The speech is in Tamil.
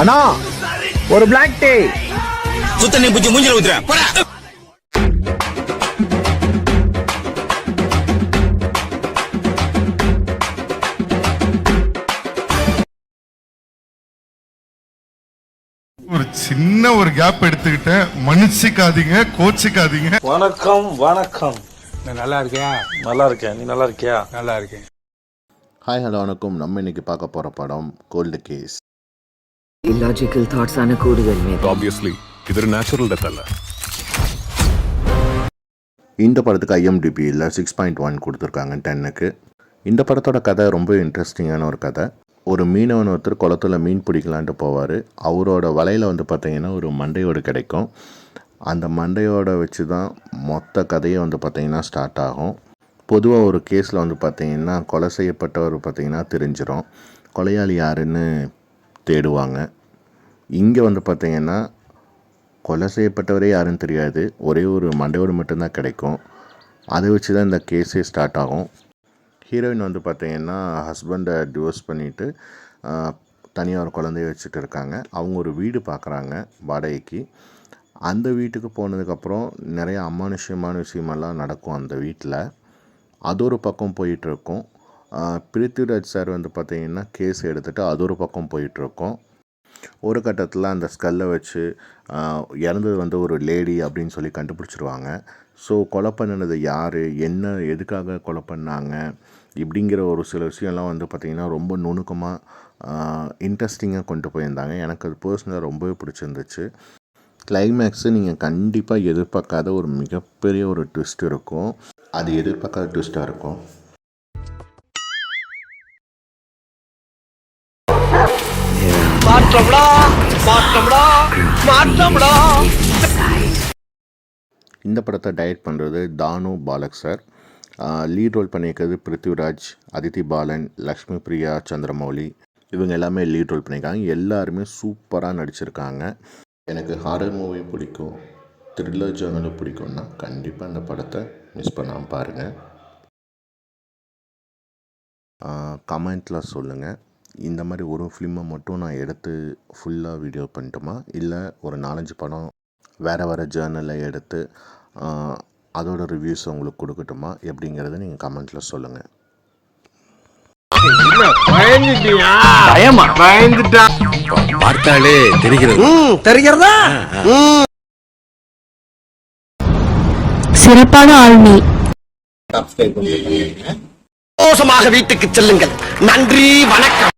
அண்ணா ஒரு பிளாக் டீ சுத்தண்ணி பூச்சி மூஞ்சில ஊத்துறேன் ஒரு சின்ன ஒரு கேப் எடுத்துக்கிட்டேன் மன்னிச்சிக்காதீங்க கோச்சிக்காதீங்க. வணக்கம் வணக்கம். நான் நல்லா இருக்கேன். நல்லா இருக்கேன். நீ நல்லா இருக்கியா? நல்லா இருக்கேன். ஹாய் ஹலோ வணக்கம் நம்ம இன்னைக்கு பார்க்க போகிற படம் கோல்டு கேஸ் illogical thoughts ആണ് കൂടുതൽ മേധ obviously ഇതൊരു നാച്ചുറൽ ഡെത്ത് അല്ല இந்த படத்துக்கு ஐஎம்டிபியில் சிக்ஸ் பாயிண்ட் ஒன் கொடுத்துருக்காங்க டென்னுக்கு இந்த படத்தோட கதை ரொம்ப இன்ட்ரெஸ்டிங்கான ஒரு கதை ஒரு மீனவன் ஒருத்தர் குளத்துல மீன் பிடிக்கலான்ட்டு போவார் அவரோட வலையில் வந்து பார்த்தீங்கன்னா ஒரு மண்டையோடு கிடைக்கும் அந்த மண்டையோட வச்சு தான் மொத்த கதையே வந்து பார்த்தீங்கன்னா ஸ்டார்ட் ஆகும் பொதுவாக ஒரு கேஸில் வந்து பார்த்திங்கன்னா கொலை செய்யப்பட்டவர் பார்த்திங்கன்னா தெரிஞ்சிடும் கொலையாளி யாருன்னு தேடுவாங்க. இங்கே வந்து பார்த்திங்கன்னா கொலை செய்யப்பட்டவரே யாருன்னு தெரியாது. ஒரே ஒரு மண்டையோடு மட்டும்தான் கிடைக்கும். அதை வச்சு தான் இந்த கேஸே ஸ்டார்ட் ஆகும். ஹீரோயின் வந்து பார்த்திங்கன்னா ஹஸ்பண்டை டிவோர்ஸ் பண்ணிவிட்டு தனியாக ஒரு குழந்தைய வச்சுட்டு இருக்காங்க. அவங்க ஒரு வீடு பார்க்குறாங்க வாடகைக்கு. அந்த வீட்டுக்கு போனதுக்கப்புறம் நிறைய அமானுஷ்யமான விஷயமெல்லாம் நடக்கும் அந்த வீட்டில் அது ஒரு பக்கம் போயிட்டுருக்கும். பிரித்திவிராஜ் சார் வந்து பார்த்திங்கன்னா கேஸ் எடுத்துகிட்டு அது ஒரு பக்கம் போயிட்டுருக்கோம். ஒரு கட்டத்தில் அந்த ஸ்கல்லை வச்சு இறந்தது வந்து ஒரு லேடி அப்படின்னு சொல்லி கண்டுபிடிச்சிருவாங்க. ஸோ கொலை பண்ணினது யார்? என்ன எதுக்காக கொலை பண்ணாங்க? இப்படிங்கிற ஒரு சில விஷயம்லாம் வந்து பார்த்திங்கன்னா ரொம்ப நுணுக்கமாக இன்ட்ரெஸ்டிங்காக கொண்டு போயிருந்தாங்க. எனக்கு அது பர்சனலாக ரொம்பவே பிடிச்சிருந்துச்சு. கிளைமேக்ஸு நீங்கள் கண்டிப்பாக எதிர்பார்க்காத ஒரு மிகப்பெரிய ஒரு ட்விஸ்ட் இருக்கும். அது எதிர்பார்க்காத ட்விஸ்ட்டாக இருக்கும். இந்த படத்தை டைரக்ட் பண்ணுறது தானு பாலக் சார். லீட் ரோல் பண்ணியிருக்கிறது பிருத்திவிராஜ் அதித்தி பாலன் லக்ஷ்மி பிரியா சந்திரமௌலி. இவங்க எல்லாமே லீட் ரோல் பண்ணியிருக்காங்க. எல்லாருமே சூப்பராக நடிச்சிருக்காங்க. எனக்கு ஹாரர் மூவி பிடிக்கும். த்ரில்லர் ஜேர்னலும் பிடிக்கும்னா கண்டிப்பாக இந்த படத்தை மிஸ் பண்ணாமல் பாருங்கள் கமெண்ட்டில் சொல்லுங்கள் இந்த மாதிரி ஒரு ஃபிலிமை மட்டும் நான் எடுத்து ஃபுல்லாக வீடியோ பண்ணட்டுமா? இல்லை ஒரு நாலஞ்சு படம் வேறு வேறு ஜேர்னலில் எடுத்து அதோட ரிவ்யூஸ் உங்களுக்கு கொடுக்கட்டுமா? எப்படிங்கிறத நீங்கள் கமெண்ட்டில் சொல்லுங்கள் பார்த்தாலே தெரிகிறது. சிறப்பான ஆளுமை. மோசமாக வீட்டுக்கு செல்லுங்கள். நன்றி வணக்கம்.